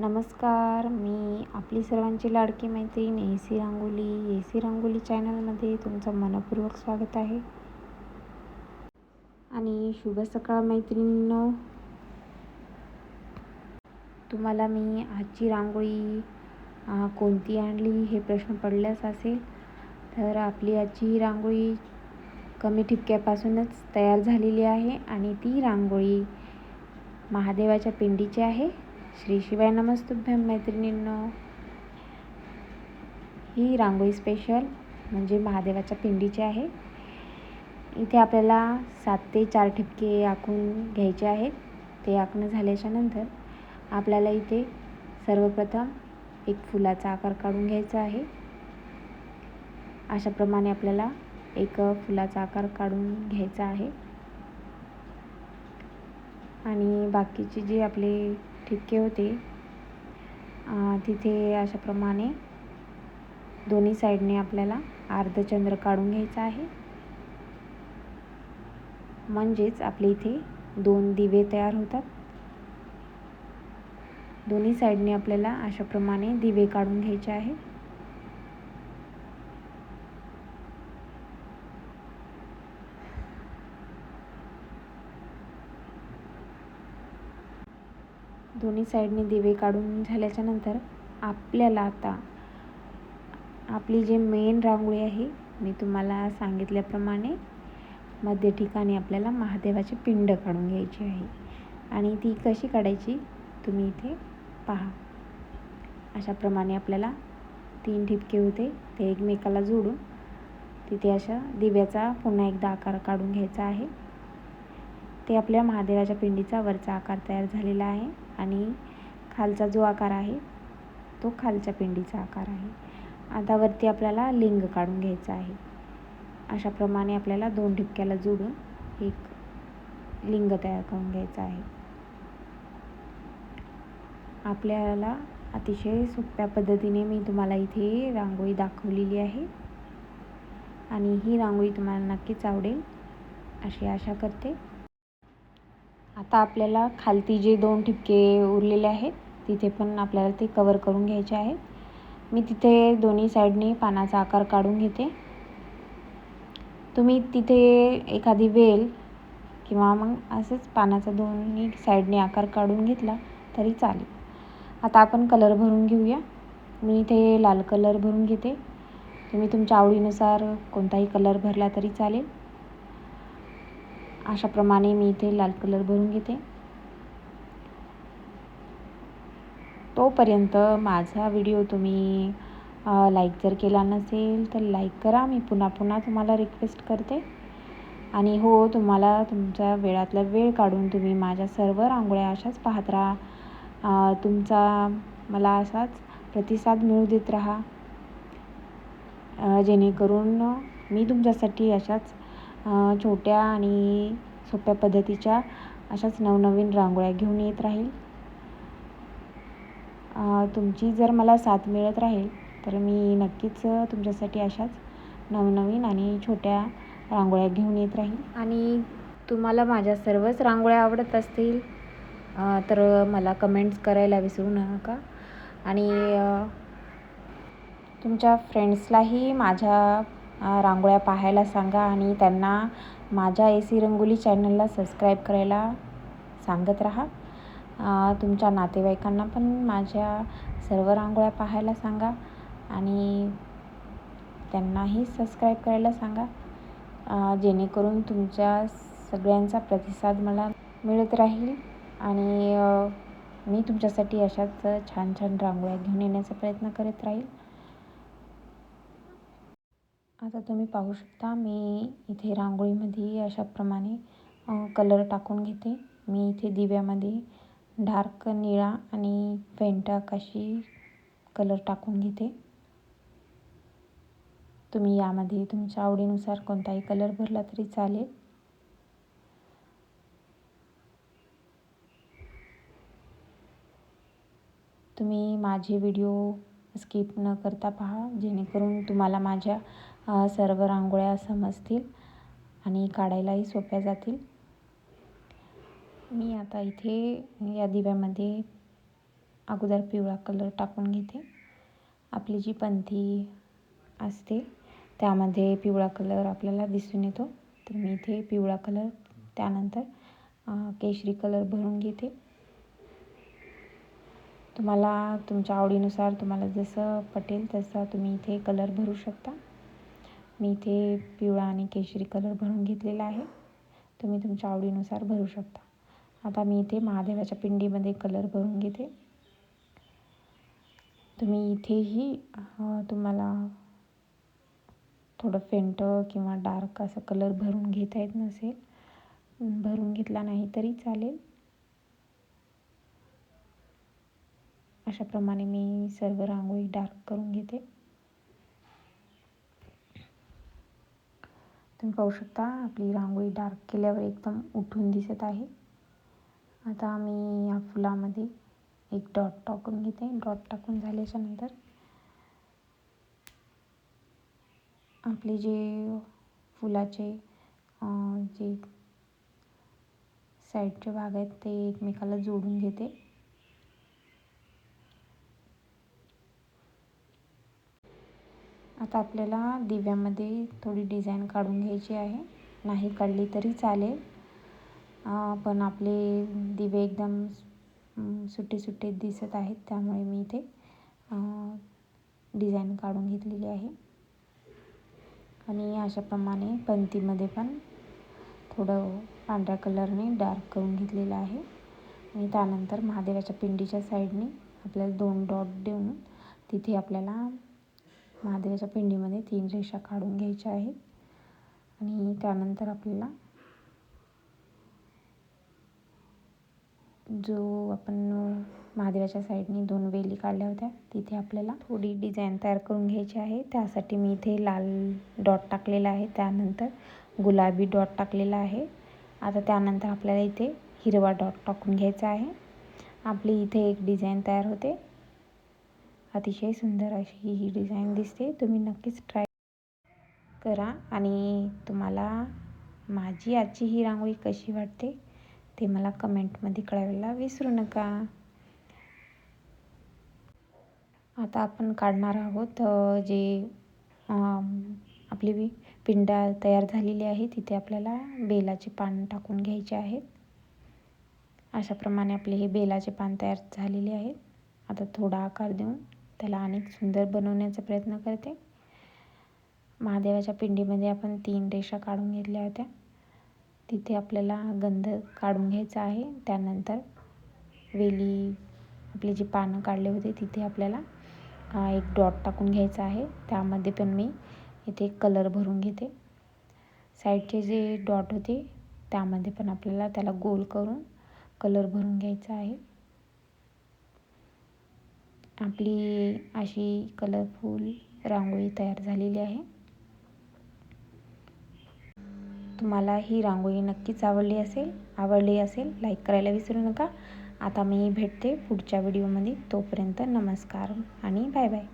नमस्कार मी आपली सर्वांची लाडकी मैत्रीण A C Rangoli. A C Rangoli चॅनलमध्ये तुमचं मनपूर्वक स्वागत आहे. आणि शुभ सकाळ मैत्रिणींनो. तुम्हाला मी आजची रांगोळी कोणती आणली हे प्रश्न पडल्यास असेल तर आपली आजची रांगोळी कमी ठिपक्यापासूनच तयार झालेली आहे आणि ती रांगोळी महादेवाच्या पिंडीची आहे. श्री शिवाय नमस्तुभ्यम मैत्रिणींनो. ही रांगोळी स्पेशल म्हणजे महादेवाच्या पिंडीची आहे. इथे आपल्याला सात ते चार ठिपके आखून घ्यायचे आहेत. ते आखणं झाल्याच्यानंतर आपल्याला इथे सर्वप्रथम एक फुलाचा आकार काढून घ्यायचा आहे. अशाप्रमाणे आपल्याला एक फुलाचा आकार काढून घ्यायचा आहे. आणि बाकीचे जे आपले ठिपके होते. तिथे अशाप्रमाणे दोन्ही साईडने आपल्याला अर्धचंद्र काढून घ्यायचा आहे. म्हणजेच आपले इथे दोन दिवे तयार होतात. दोन्ही साईडने आपल्याला अशाप्रमाणे दिवे काढून घ्यायचे आहे. दोन्ही साईडने दिवे काढून झाल्याच्यानंतर आपल्याला आता आपली जे मेन रांगोळी आहे मी तुम्हाला सांगितल्याप्रमाणे मध्य ठिकाणी आपल्याला महादेवाची पिंड काढून घ्यायची आहे. आणि ती कशी काढायची? तुम्ही इथे पहा. अशाप्रमाणे आपल्याला तीन ठिपके होते ते एकमेकाला जोडून तिथे अशा दिव्याचा पुन्हा एकदा आकार काढून घ्यायचा आहे. ते आपल्या महादेवाच्या पिंडीचा वरचा आकार तयार झालेला आहे. आणि खालचा जो आकार आहे तो खालच्या पिंडीचा आकार आहे. आता वरती आपल्याला लिंग काढून घ्यायचं आहे. अशाप्रमाणे आपल्याला दोन ठिपक्याला जोडून एक लिंग तयार करून घ्यायचं आहे. आपल्याला अतिशय सोप्या पद्धतीने मी तुम्हाला इथे रांगोळी दाखवलेली आहे. आणि ही रांगोळी तुम्हाला नक्कीच आवडेल. अशी आशा करते. आता आपल्याला खालती जे दोन ठिपके उरलेले आहेत तिथे पण आपल्याला ते कवर करून घ्यायचे आहेत. मी तिथे दोन्ही साईडने पानाचा आकार काढून घेते. तुम्ही तिथे एखादी वेल किंवा मग असंच पानाचा दोन्ही साईडने आकार काढून घेतला तरी चालेल. आता आपण कलर भरून घेऊया. मी इथे लाल कलर भरून घेते. तुम्ही तुमच्या आवडीनुसार कोणताही कलर भरला तरी चालेल. अशाप्रमाणे मी इथे लाल कलर भरून घेते. तोपर्यंत माझा व्हिडिओ तुम्ही लाईक जर केला नसेल तर लाईक करा. मी पुन्हा पुन्हा तुम्हाला रिक्वेस्ट करते. आणि हो तुम्हाला तुमच्या वेळातला वेळ काढून तुम्ही माझ्या सर्व रांगोळ्या अशाच पाहत राहा. तुमचा मला असाच प्रतिसाद मिळू देत राहा. जेणेकरून मी तुमच्यासाठी अशाच छोट्या आणि सोप्या पद्धतीच्या अशाच नवनवीन रांगोळ्या घेऊन येत राहील. तुमची जर मला साथ मिळत राहील तर मी नक्कीच तुमच्यासाठी अशाच नवनवीन आणि छोट्या रांगोळ्या घेऊन येत राहील. आणि तुम्हाला माझ्या सर्वच रांगोळ्या आवडत असतील तर मला कमेंट्स करायला विसरू नका. आणि तुमच्या फ्रेंड्सलाही माझ्या रांगोळ्या पाहायला सांगा आणि त्यांना माझ्या ए सी रंगोली चॅनलला सबस्क्राईब करायला सांगत राहा. तुमच्या नातेवाईकांना पण माझ्या सर्व रांगोळ्या पाहायला सांगा आणि त्यांनाही सबस्क्राईब करायला सांगा. जेणेकरून तुमच्या सगळ्यांचा प्रतिसाद मला मिळत राहील आणि मी तुमच्यासाठी अशाच छान छान रांगोळ्या घेऊन येण्याचा प्रयत्न करत राहील. आता तुम्ही पाहू शकता मी इथे रांगोळीमध्ये अशाप्रमाणे कलर टाकून घेते. मी इथे दिव्यामध्ये डार्क निळा आणि फेंट आकाशी कलर टाकून घेते. तुम्ही यामध्ये तुमच्या आवडीनुसार कोणताही कलर भरला तरी चालेल. तुम्ही माझे व्हिडिओ स्किप न करता पहा जेणेकरून तुम्हाला माझ्या सर्व रांगोळ्या समजतील आणि काढायलाही सोप्या जातील. मी आता इथे या दिव्यामध्ये अगोदर पिवळा कलर टाकून घेते. आपली जी पंथी असते त्यामध्ये पिवळा कलर आपल्याला दिसून येतो. तर मी इथे पिवळा कलर त्यानंतर केशरी कलर भरून घेते. तुम्हाला तुमच्या आवडीनुसार तुम्हाला जसं पटेल तसा तुम्ही इथे कलर भरू शकता. मी इथे पिवळा आणि केशरी कलर भरून घेतलेला आहे. तुम्ही तुमच्या आवडीनुसार भरू शकता. आता मी इथे महादेवाच्या पिंडीमध्ये कलर भरून घेते. तुम्ही इथेही तुम्हाला थोडं फेंट किंवा डार्क असं कलर भरून घेता येत नसेल. भरून घेतला नाही तरी चालेल. अशाप्रमाणे मी सर्व रांगोळी डार्क करून घेते. तुम्ही पाहू शकता आपली रांगोळी डार्क केल्यावर एकदम उठून दिसत आहे. आता मी या फुलामध्ये एक डॉट टाकून घेते. डॉट टाकून झाल्याच्यानंतर आपले जे फुलाचे जे साईडचे भाग आहेत ते एकमेकाला जोडून घेते. आता आपल्याला दिव्यामध्ये थोडी डिझाईन काढून घ्यायची आहे. नाही काढली तरी चालेल. पण आपले दिवे एकदम सुटे सुटे दिसत आहेत त्यामुळे मी इथे डिझाईन काढून घेतलेली आहे. आणि अशाप्रमाणे पंतीमध्ये पण थोडं पांढऱ्या कलरने डार्क करून घेतलेलं आहे. आणि त्यानंतर महादेवाच्या पिंडीच्या साईडने आपल्याला दोन डॉट देऊन तिथे आपल्याला महादेवाच्या पिंडीमध्ये तीन रेषा काढून घ्यायच्या आहेत. आणि त्यानंतर आपल्याला जो आपण महादेवाच्या साईडने दोन वेली काढल्या होत्या तिथे आपल्याला थोडी डिझाईन तयार करून घ्यायची आहे. त्यासाठी मी इथे लाल डॉट टाकलेला आहे. त्यानंतर गुलाबी डॉट टाकलेला आहे. आता त्यानंतर आपल्याला इथे हिरवा डॉट टाकून घ्यायचा आहे. आपली इथे एक डिझाईन तयार होते. अतिशय सुंदर अशी ही डिझाईन दिसते. तुम्ही नक्कीच ट्राय करा आणि तुम्हाला माझी आजची ही रांगोळी कशी वाटते ते मला कमेंटमध्ये कळवायला विसरू नका. आता आपण काढणार आहोत जे आपली पिंडा तयार झालेली आहे तिथे आपल्याला बेलाचे पान टाकून घ्यायचे आहेत. अशाप्रमाणे आपले हे बेलाचे पान तयार झालेले आहेत. आता थोडा आकार देऊन त्याला अनेक सुंदर बनवण्याचा प्रयत्न करते. महादेवाच्या पिंडीमध्ये आपण तीन रेषा काढून घेतल्या होत्या. तिथे आपल्याला गंध काढून घ्यायचा आहे. त्यानंतर वेली आपली जी पानं काढले होते तिथे आपल्याला एक डॉट टाकून घ्यायचा आहे. त्यामध्ये पण मी इथे कलर भरून घेते. साईडचे जे डॉट होते त्यामध्ये पण आपल्याला त्याला गोल करून कलर भरून घ्यायचा आहे. आपली अशी कलरफुल रांगोळी तयार झालेली आहे. तुम्हाला ही रांगोळी नक्कीच आवडली असेल आवडली असेल लाईक करायला विसरू नका. आता मी भेटते पुढच्या व्हिडिओमध्ये तोपर्यंत नमस्कार आणि बाय बाय